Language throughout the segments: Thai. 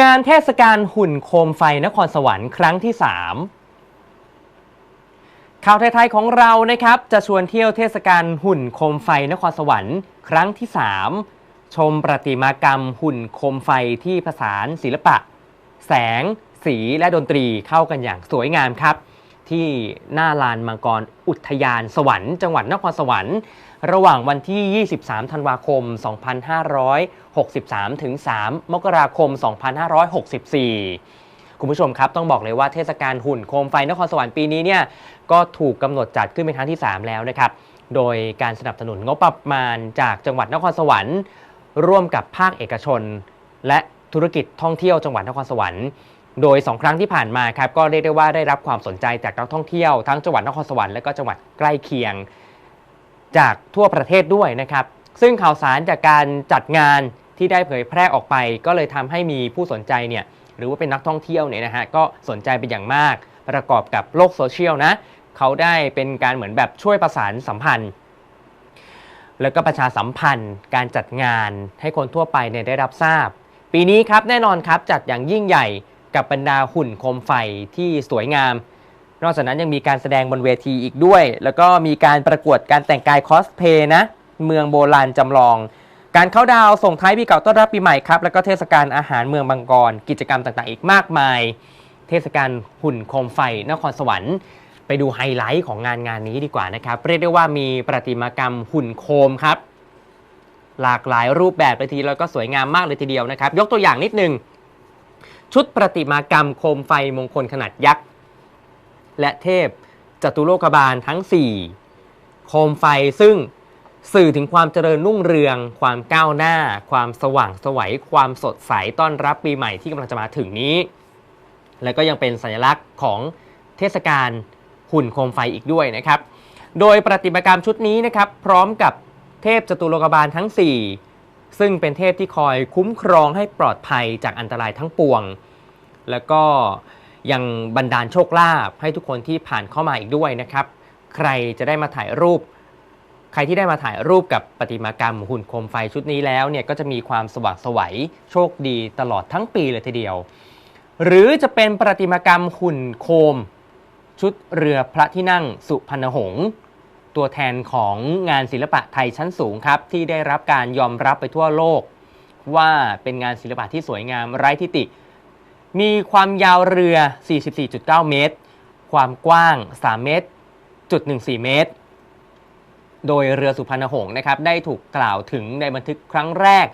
งานเทศกาลหุ่นโคมไฟนครสวรรค์ครั้งที่ 3 ข่าวไทยๆของเรานะครับ จะชวนเที่ยวเทศกาลหุ่นโคมไฟนครสวรรค์ครั้งที่ 3 ชมประติมากรรมหุ่นโคมไฟที่ผสานศิลปะ แสง สีและดนตรีเข้ากันอย่างสวยงามครับ ที่หน้าลานมังกรอุทยานสวรรค์จังหวัดนครสวรรค์ ระหว่างวันที่ 23 ธันวาคม 2563 ถึง 3 มกราคม 2564 คุณผู้ชมครับ ต้องบอกเลยว่าเทศกาลหุ่นโคมไฟนครสวรรค์ปีนี้เนี่ยก็ถูกกำหนดจัดขึ้นเป็นครั้งที่ 3 แล้วนะครับ โดยการสนับสนุนงบประมาณจากจังหวัดนครสวรรค์ ร่วมกับภาคเอกชน และธุรกิจท่องเที่ยวจังหวัดนครสวรรค์ โดย 2 ครั้งที่ผ่านมาครับก็เรียกได้ว่าได้รับความสนใจจากนักท่องเที่ยวทั้งจังหวัดนครสวรรค์และก็จังหวัดใกล้เคียง จากทั่วประเทศด้วยนะครับ ซึ่งข่าวสารจากการจัดงานที่ได้เผยแพร่ออกไป ก็เลยทำให้มีผู้สนใจเนี่ยหรือว่าเป็นนักท่องเที่ยวเนี่ยนะฮะก็สนใจเป็นอย่างมาก ประกอบกับโลกโซเชียลนะเขาได้เป็นการเหมือนแบบช่วยประสานสัมพันธ์ แล้วก็ประชาสัมพันธ์ การจัดงานให้คนทั่วไปเนี่ยได้รับทราบ ปีนี้ครับแน่นอนครับจัดอย่างยิ่งใหญ่ กับบรรดาหุ่นโคมไฟที่สวยงาม นอกจากนั้นยังมีการแสดงบนเวทีอีกด้วย แล้วก็มีการประกวดการแต่งกายคอสเพย์นะ เมืองโบราณจำลอง การเข้าดาวส่งท้ายปีเก่าต้อนรับปีใหม่ครับ แล้วก็เทศกาลอาหารเมืองบางกร กิจกรรมต่างๆ อีกมากมาย เทศกาลหุ่นโคมไฟนครสวรรค์ไปดูไฮไลท์ของงานงานนี้ดีกว่านะครับ เรียกได้ว่ามีประติมากรรมหุ่นโคมครับ หลากหลายรูปแบบเลยทีแล้วก็สวยงามมากเลยทีเดียวนะครับ ยกตัวอย่างนิดนึง ชุดประติมากรรมโคมไฟมงคลขนาดยักษ์ และเทพจตุโลกบาลทั้ง 4 โคมไฟซึ่งสื่อถึงความเจริญรุ่งเรือง ความก้าวหน้า ความสว่างสวัยความสดใสต้อนรับปีใหม่ที่กำลังจะมาถึงนี้ และก็ยังเป็นสัญลักษณ์ของเทศกาลหุ่นโคมไฟอีกด้วยนะครับ โดยประติมากรรมชุดนี้นะครับ พร้อมกับเทพจตุโลกบาลทั้ง 4 ซึ่งเป็นเทพที่คอยคุ้มครองให้ปลอดภัยจากอันตรายทั้งปวง แล้วก็ยังบันดาลโชคลาภให้ทุกคนที่ผ่านเข้ามาอีกด้วยนะครับ ใครจะได้มาถ่ายรูป ใครที่ได้มาถ่ายรูปกับประติมากรรมหุ่นโคมไฟชุดนี้แล้วเนี่ยก็จะมีความสว่างสวัยโชคดีตลอดทั้งปีเลยทีเดียว หรือจะเป็นประติมากรรมหุ่นโคม ชุดเรือพระที่นั่งสุพรรณหงษ์ตัวแทนของงานศิลปะไทยชั้นสูงครับ ที่ได้รับการยอมรับไปทั่วโลก ว่าเป็นงานศิลปะที่สวยงามไร้ทิฏฐิ มีความยาวเรือ 44.9 เมตร ความกว้าง 3 เมตรจุด14 เมตร โดยเรือสุพรรณหงษ์นะครับ ได้ถูกกล่าวถึงในบันทึกครั้งแรก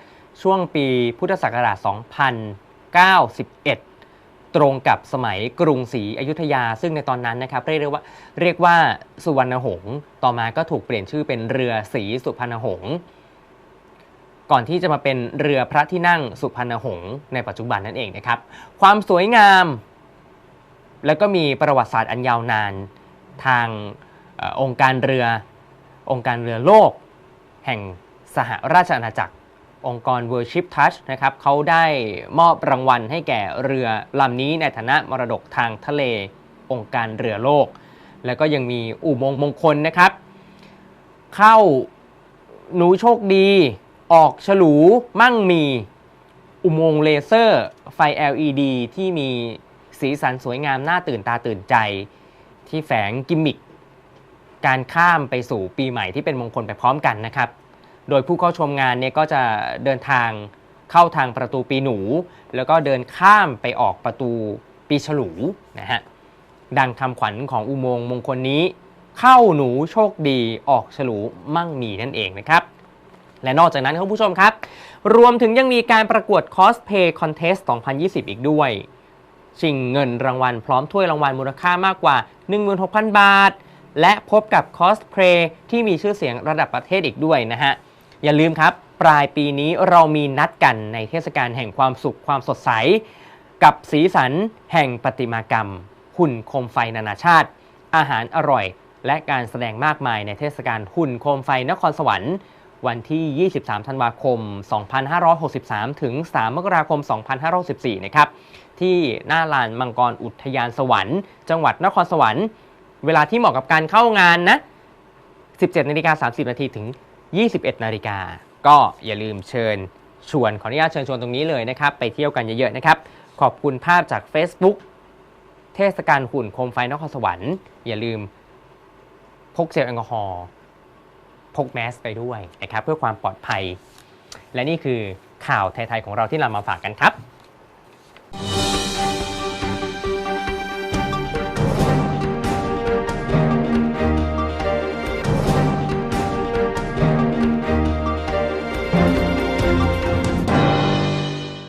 ช่วงปีพุทธศักราช 2091 ตรงกับสมัยกรุงศรีอยุธยา ซึ่งในตอนนั้นนะครับ เรียกว่าเรียกว่าสุวรรณหงษ์ ต่อมาก็ถูกเปลี่ยนชื่อเป็นเรือศรีสุพรรณหงษ์ ก่อนที่จะมาเป็นเรือพระที่นั่งสุพรรณหงษ์ในปัจจุบันนั่นเองนะครับ ความสวยงาม แล้วก็มีประวัติศาสตร์อันยาวนานทางออองค์การเรือ องค์การเรือโลก แห่งสหราชอาณาจักร องค์กร Worship Touch นะครับเขาได้มอบรางวัลให้แก่เรือลำนี้ในฐานะมรดกทางทะเลองค์การเรือโลก แล้วก็ยังมีอุโมงค์มงคลนะครับ เข้าหนูโชคดี ออกฉลูมั่งมีอุโมงค์เลเซอร์ไฟ LED ที่มีสีสันสวยงามน่าตื่นตาตื่นใจ ที่แฝงกิมมิคการข้ามไปสู่ปีใหม่ที่เป็นมงคลไปพร้อมกันนะครับ โดยผู้เข้าชมงานเนี่ยก็จะเดินทางเข้าทางประตูปีหนู แล้วก็เดินข้ามไปออกประตูปีฉลูนะฮะดังคำขวัญของอุโมงค์มงคลนี้ เข้าหนูโชคดีออกฉลูมั่งมีนั่นเองนะครับ และนอกจากนั้นครับคุณผู้ชมครับ รวมถึงยังมีการประกวด Cosplay Contest 2020 อีกด้วย ชิงเงินรางวัลพร้อมถ้วยรางวัลมูลค่ามากกว่า 16,000 บาท และพบกับคอสเพลย์ที่มีชื่อเสียงระดับประเทศอีกด้วยนะฮะ อย่าลืมครับ ปลายปีนี้เรามีนัดกันในเทศกาลแห่งความสุขความสดใส กับสีสันแห่งประติมากรรม หุ่นโคมไฟนานาชาติ อาหารอร่อย และการแสดงมากมายในเทศกาลหุ่นโคมไฟนครสวรรค์ วันที่ 23 ธันวาคม 2563 ถึง 3 มกราคม 2564 นะครับ ที่หน้าลานมังกรอุทยานสวรรค์ จังหวัดนครสวรรค์ เวลาที่เหมาะกับการเข้างานนะ 17 นาฬิกา 30 นาทีถึง 21 นาฬิกา ก็อย่าลืมเชิญชวน ขออนุญาตเชิญชวนตรงนี้เลยนะครับ ไปเที่ยวกันเยอะๆนะครับ ขอบคุณภาพจาก Facebook เทศกาลหุ่นโคมไฟนครสวรรค์ อย่าลืมพกเจลแอลกอฮอล์ พกแมสไปด้วยนะครับเพื่อความปลอดภัย และนี่คือข่าวไทย ๆ ของเราที่นำมาฝากกันครับ